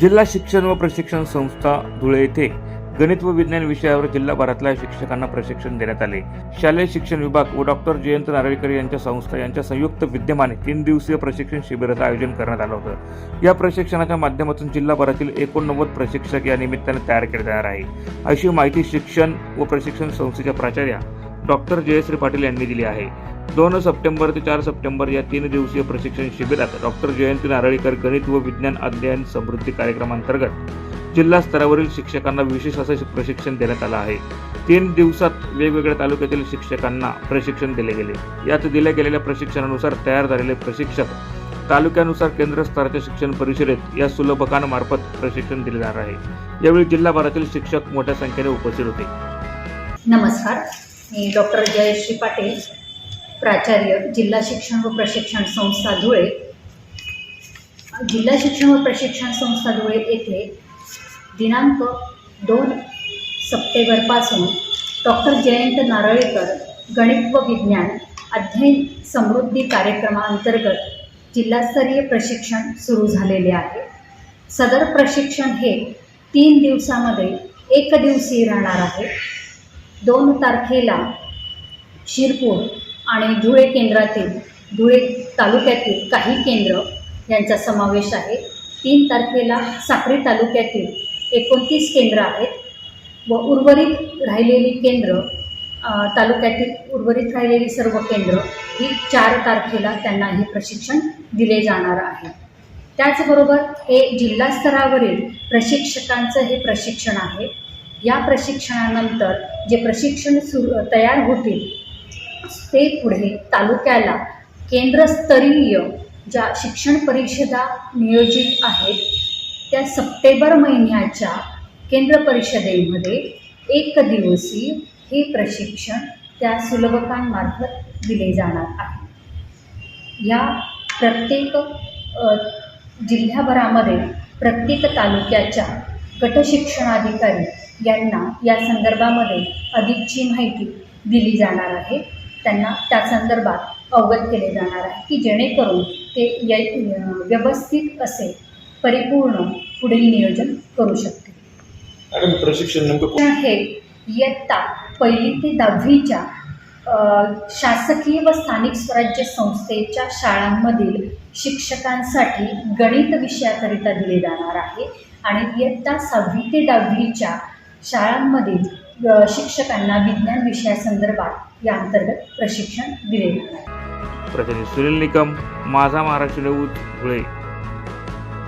जिल्हा शिक्षण व प्रशिक्षण संस्था धुळे येथे गणित व विज्ञान विषयावर जिल्हाभरातल्या शिक्षकांना प्रशिक्षण देण्यात आले. शालेय शिक्षण विभाग व डॉक्टर जयंत नारळीकर यांच्या संस्था यांच्या संयुक्त विद्यमाने तीन दिवसीय प्रशिक्षण शिबिराचं आयोजन करण्यात आलं होतं. या प्रशिक्षणाच्या माध्यमातून जिल्हाभरातील एकोणनव्वद प्रशिक्षक या निमित्ताने तयार केले जाणार आहे. अशी माहिती शिक्षण व प्रशिक्षण संस्थेच्या प्राचार्या डॉक्टर जयश्री पाटील यांनी दिली आहे. दोन सप्टेंबर ते चार सप्टेंबर या तीन दिवसीय प्रशिक्षण शिबिरात डॉक्टर जयंती नारळीकर गणित व विज्ञान अध्ययन समृद्धी कार्यक्रमांतर्गत जिल्हा स्तरावरील शिक्षकांना विशेष असं प्रशिक्षण देण्यात आलं आहे. तीन दिवसात वेगवेगळ्या तालुक्यातील शिक्षकांना प्रशिक्षण दिले गेले. यात दिल्या गेलेल्या प्रशिक्षणानुसार तयार झालेले प्रशिक्षक तालुक्यानुसार केंद्र स्तराच्या शिक्षण परिषदेत या सुलभकांमार्फत प्रशिक्षण दिले जाणार आहे. यावेळी जिल्हाभरातील शिक्षक मोठ्या संख्येने उपस्थित होते. नमस्कार. मी डॉक्टर जयश्री पाटील प्राचार्य जिल्हा शिक्षण व प्रशिक्षण संस्था धुळे. जिल्हा शिक्षण व प्रशिक्षण संस्था धुळे येथे दिनांक दोन सप्टेंबरपासून डॉक्टर जयंत नारळेकर गणित व विज्ञान अध्ययन समृद्धी कार्यक्रमाअंतर्गत जिल्हास्तरीय प्रशिक्षण सुरू झालेले आहे. सदर प्रशिक्षण हे तीन दिवसामध्ये एक दिवसीय राहणार आहे. दोन तारखेला शिरपूर आणि धुळे केंद्रातील धुळे तालुक्यातील काही केंद्र यांचा समावेश आहे. तीन तारखेला साक्री तालुक्यातील एकोणतीस केंद्र आहेत व उर्वरित राहिलेली केंद्र तालुक्यातील उर्वरित राहिलेली सर्व केंद्र ही चार तारखेला त्यांना हे प्रशिक्षण दिले जाणार आहे. त्याचबरोबर हे जिल्हा स्तरावरील प्रशिक्षकांचं हे प्रशिक्षण आहे. या प्रशिक्षणानंतर जे प्रशिक्षण सुरू तयार होतील ते पुढे तालुक्याला केंद्रस्तरीय ज्या शिक्षण परिषदा नियोजित आहेत त्या सप्टेंबर महिन्याच्या केंद्र परिषदेमध्ये एक दिवसीय हे प्रशिक्षण त्या सुलभकांमार्फत दिले जाणार आहे. या प्रत्येक जिल्ह्याभरामध्ये प्रत्येक तालुक्याच्या गटशिक्षणाधिकारी यांना या संदर्भामध्ये अधिकची माहिती दिली जाणार आहे. त्यांना त्या संदर्भात अवगत केले जाणार आहे की जेणेकरून ते य व्यवस्थित असे परिपूर्ण पुढील नियोजन करू शकतील. मॅडम प्रशिक्षण हे इयत्ता पहिली ते दहावीच्या शासकीय व स्थानिक स्वराज्य संस्थेच्या शाळांमधील शिक्षकांसाठी गणित विषयाकरिता दिले जाणार आहे आणि इयत्ता सहावी ते दहावीच्या शाळांमधील शिक्षकांना विज्ञान विषयासंदर्भात या अंतर्गत प्रशिक्षण दिले जाणार प्रतिनिधी सुनील निकम माझा महाराष्ट्र न्यूज धुळे.